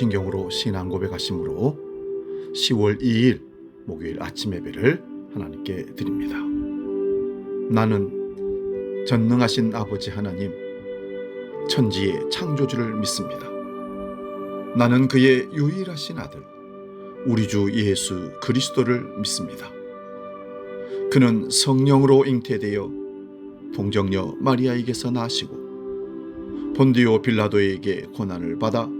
같이 사도신경으로 신앙 고백하심으로 10월 2일 목요일 아침 예배를 하나님께 드립니다. 나는 전능하신 아버지 하나님 천지의 창조주를 믿습니다. 나는 그의 유일하신 아들 우리 주 예수 그리스도를 믿습니다. 그는 성령으로 잉태되어 동정녀 마리아에게서 나시고 본디오 빌라도에게 고난을 받아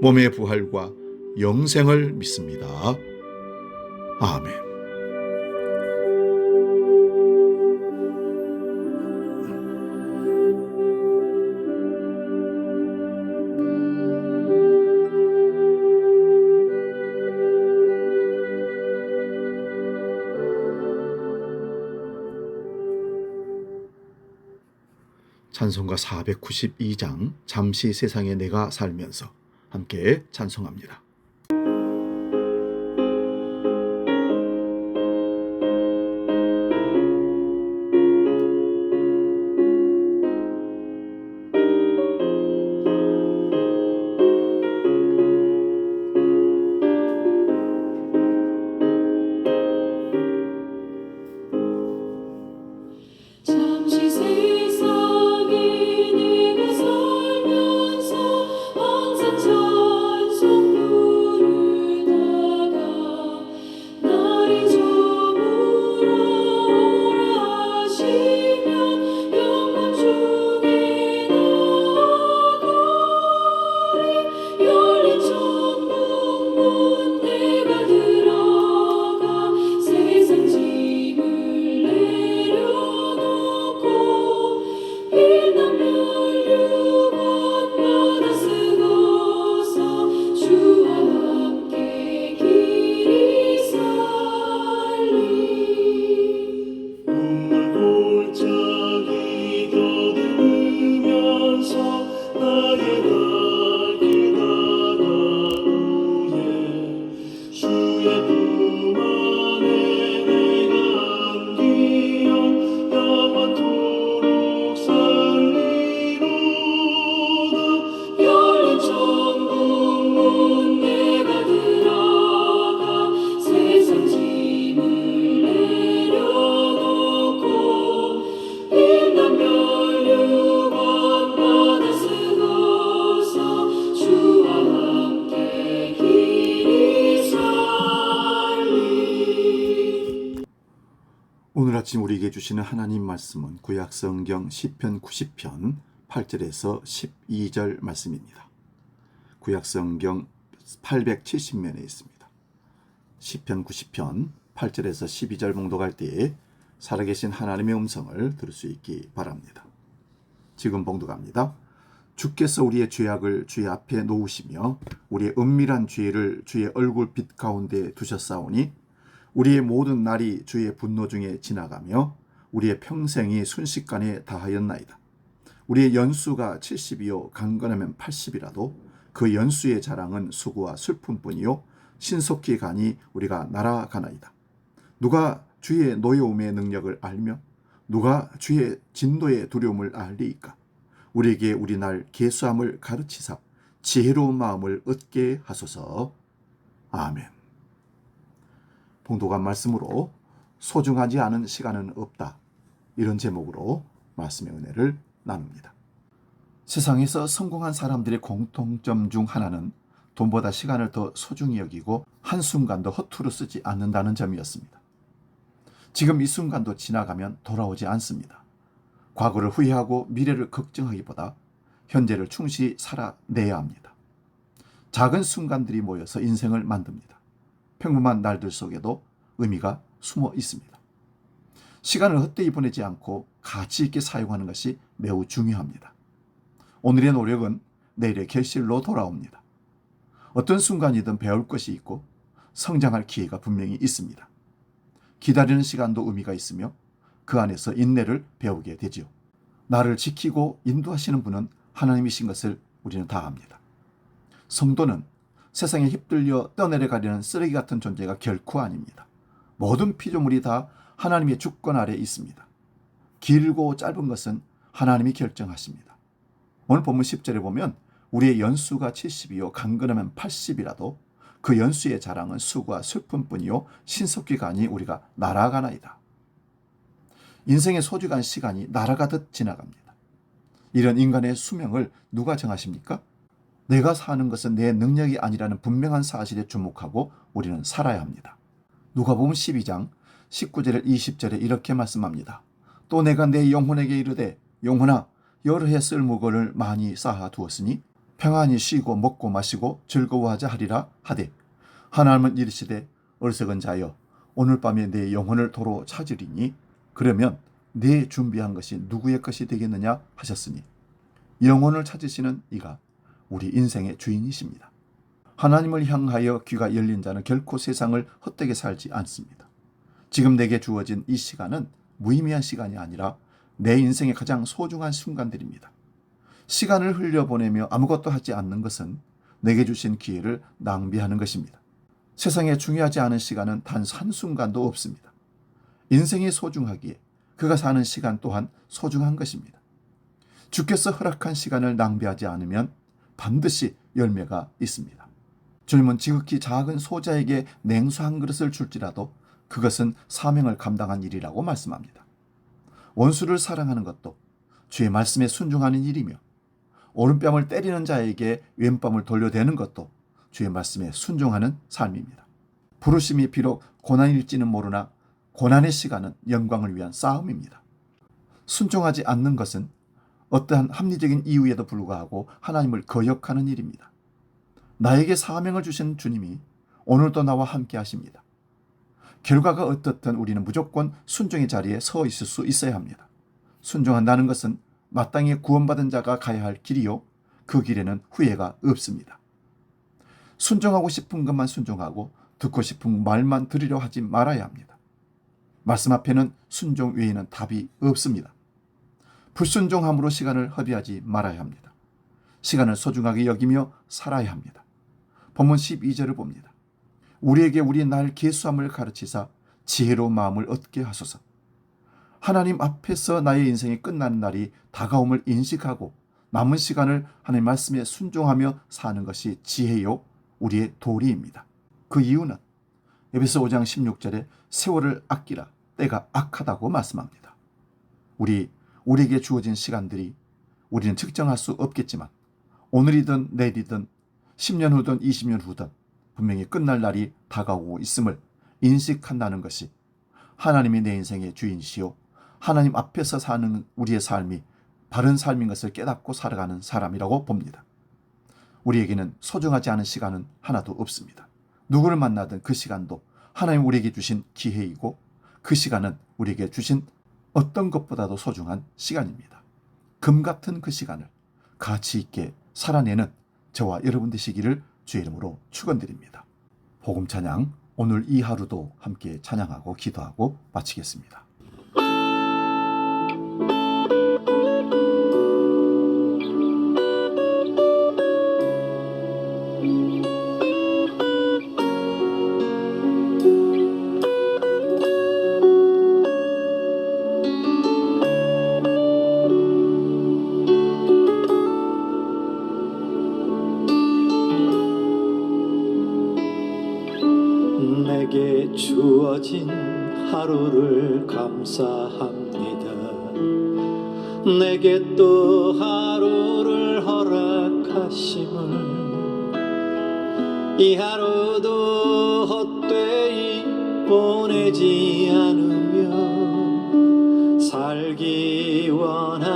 몸의 부활과 영생을 믿습니다. 아멘. 찬송가 492장 잠시 세상에 내가 살면서 함께 찬송합니다. 아침 우리에게 주시는 하나님 말씀은 구약 성경 시편 90편 8절에서 12절 말씀입니다. 구약 성경 870면에 있습니다. 시편 90편 8절에서 12절 봉독할 때에 살아계신 하나님의 음성을 들을 수 있기 바랍니다. 지금 봉독합니다. 주께서 우리의 죄악을 주의 앞에 놓으시며 우리의 은밀한 죄를 주의 얼굴 빛 가운데 두셨사오니 우리의 모든 날이 주의 분노 중에 지나가며 우리의 평생이 순식간에 다하였나이다. 우리의 연수가 70이요 강건하면 80이라도 그 연수의 자랑은 수고와 슬픔뿐이요 신속히 가니 우리가 날아가나이다. 누가 주의 노여움의 능력을 알며 누가 주의 진노의 두려움을 알리이까? 우리에게 우리 날 계수함을 가르치사 지혜로운 마음을 얻게 하소서. 아멘. 봉독한 말씀으로 소중하지 않은 시간은 없다. 이런 제목으로 말씀의 은혜를 나눕니다. 세상에서 성공한 사람들의 공통점 중 하나는 돈보다 시간을 더 소중히 여기고 한순간도 허투루 쓰지 않는다는 점이었습니다. 지금 이 순간도 지나가면 돌아오지 않습니다. 과거를 후회하고 미래를 걱정하기보다 현재를 충실히 살아내야 합니다. 작은 순간들이 모여서 인생을 만듭니다. 평범한 날들 속에도 의미가 숨어 있습니다. 시간을 헛되이 보내지 않고 가치 있게 사용하는 것이 매우 중요합니다. 오늘의 노력은 내일의 결실로 돌아옵니다. 어떤 순간이든 배울 것이 있고 성장할 기회가 분명히 있습니다. 기다리는 시간도 의미가 있으며 그 안에서 인내를 배우게 되지요. 나를 지키고 인도하시는 분은 하나님이신 것을 우리는 다 압니다. 성도는 세상에 휩들려 떠내려가려는 쓰레기 같은 존재가 결코 아닙니다. 모든 피조물이 다 하나님의 주권 아래 있습니다. 길고 짧은 것은 하나님이 결정하십니다. 오늘 본문 10절에 보면 우리의 연수가 70이요 강건하면 80이라도 그 연수의 자랑은 수고와 슬픔뿐이요 신속기가 아니 우리가 날아가나이다. 인생의 소중한 시간이 날아가듯 지나갑니다. 이런 인간의 수명을 누가 정하십니까? 내가 사는 것은 내 능력이 아니라는 분명한 사실에 주목하고 우리는 살아야 합니다. 누가복음 12장 19절에 20절에 이렇게 말씀합니다. 또 내가 내 영혼에게 이르되 영혼아 여러 해 쓸 무거를 많이 쌓아 두었으니 평안히 쉬고 먹고 마시고 즐거워하자 하리라 하되 하나님은 이르시되 어리석은 자여 오늘 밤에 내 영혼을 도로 찾으리니 그러면 내 준비한 것이 누구의 것이 되겠느냐 하셨으니 영혼을 찾으시는 이가 우리 인생의 주인이십니다. 하나님을 향하여 귀가 열린 자는 결코 세상을 헛되게 살지 않습니다. 지금 내게 주어진 이 시간은 무의미한 시간이 아니라 내 인생의 가장 소중한 순간들입니다. 시간을 흘려보내며 아무것도 하지 않는 것은 내게 주신 기회를 낭비하는 것입니다. 세상에 중요하지 않은 시간은 단 한순간도 없습니다. 인생이 소중하기에 그가 사는 시간 또한 소중한 것입니다. 주께서 허락한 시간을 낭비하지 않으면 반드시 열매가 있습니다. 주님은 지극히 작은 소자에게 냉수 한 그릇을 줄지라도 그것은 사명을 감당한 일이라고 말씀합니다. 원수를 사랑하는 것도 주의 말씀에 순종하는 일이며 오른뺨을 때리는 자에게 왼뺨을 돌려대는 것도 주의 말씀에 순종하는 삶입니다. 부르심이 비록 고난일지는 모르나 고난의 시간은 영광을 위한 싸움입니다. 순종하지 않는 것은 어떠한 합리적인 이유에도 불구하고 하나님을 거역하는 일입니다. 나에게 사명을 주신 주님이 오늘도 나와 함께 하십니다. 결과가 어떻든 우리는 무조건 순종의 자리에 서 있을 수 있어야 합니다. 순종한다는 것은 마땅히 구원받은 자가 가야 할 길이요. 그 길에는 후회가 없습니다. 순종하고 싶은 것만 순종하고 듣고 싶은 말만 들으려 하지 말아야 합니다. 말씀 앞에는 순종 외에는 답이 없습니다. 불순종함으로 시간을 허비하지 말아야 합니다. 시간을 소중하게 여기며 살아야 합니다. 본문 12절을 봅니다. 우리에게 우리 날 계수함을 가르치사 지혜로운 마음을 얻게 하소서. 하나님 앞에서 나의 인생이 끝나는 날이 다가옴을 인식하고 남은 시간을 하나님 말씀에 순종하며 사는 것이 지혜요 우리의 도리입니다. 그 이유는 에베소 5장 16절에 세월을 아끼라 때가 악하다고 말씀합니다. 우리 우리에게 주어진 시간들이 우리는 측정할 수 없겠지만 오늘이든 내일이든 10년 후든 20년 후든 분명히 끝날 날이 다가오고 있음을 인식한다는 것이 하나님이 내 인생의 주인이시요 하나님 앞에서 사는 우리의 삶이 바른 삶인 것을 깨닫고 살아가는 사람이라고 봅니다. 우리에게는 소중하지 않은 시간은 하나도 없습니다. 누구를 만나든 그 시간도 하나님 우리에게 주신 기회이고 그 시간은 우리에게 주신 어떤 것보다도 소중한 시간입니다. 금 같은 그 시간을 가치 있게 살아내는 저와 여러분 되시기를 주의 이름으로 축원드립니다. 복음 찬양 오늘 이 하루도 함께 찬양하고 기도하고 마치겠습니다. 내게 또 하루를 허락하심을 이 하루도 헛되이 보내지 않으며 살기 원합니다.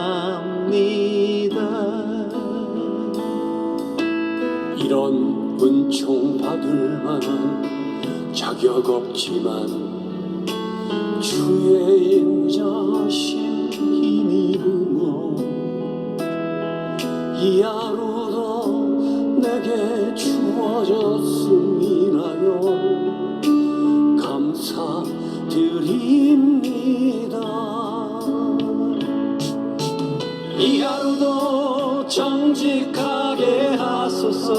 이런 은총 받을 만한 자격 없지만 주의 인자심 이 하루도 내 내게 주어졌음이나요. 감사드립니다. 이 하루도 정직하게 하소서.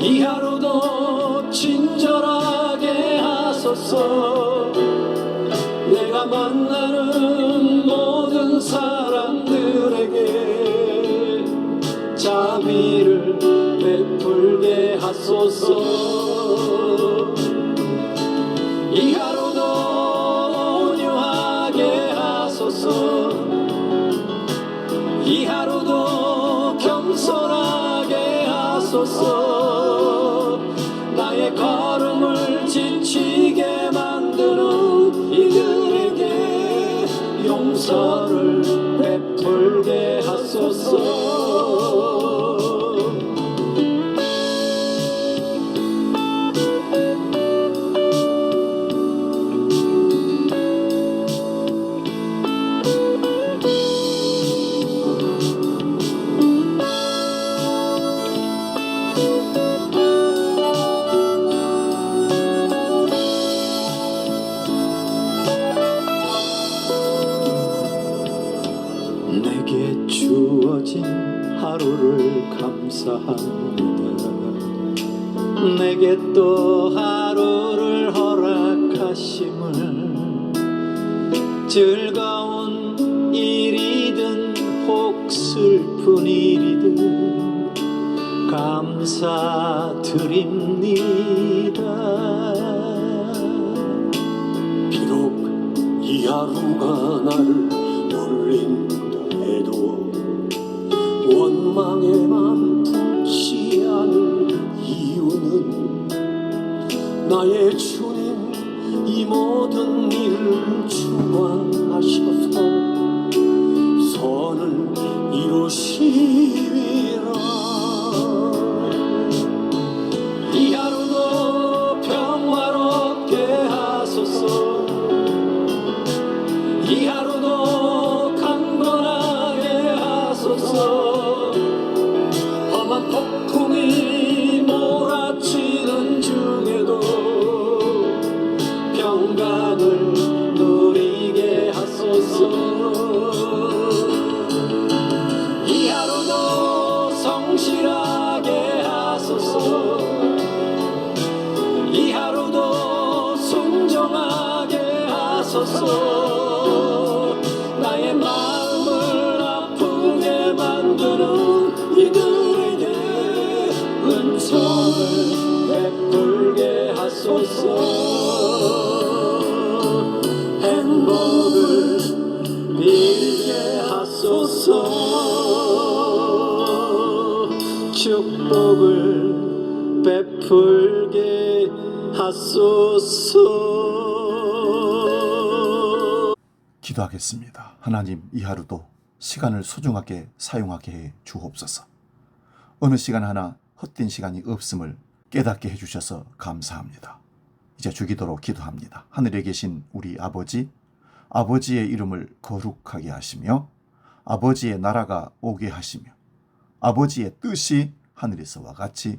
이 하루도 친절하게 하소서 베 하루를 감사합니다. 내게 또 하루를 허락하심을 즐거운 일이든 혹 슬픈 일이든 감사드립니다. 비록 이 하루가 나를 나의 하소서 이 하루도 순종하게 하소서. 나의 마음을 아프게 만드는 이들에게 은총을 베풀게 하소서. 행복을 빌게 하소서. 축복을 베풀게 하소서 기도하겠습니다. 하나님 이 하루도 시간을 소중하게 사용하게 해 주옵소서. 어느 시간 하나 헛된 시간이 없음을 깨닫게 해 주셔서 감사합니다. 이제 주기도로 기도합니다. 하늘에 계신 우리 아버지, 아버지의 이름을 거룩하게 하시며 아버지의 나라가 오게 하시며 아버지의 뜻이 하늘에서와 같이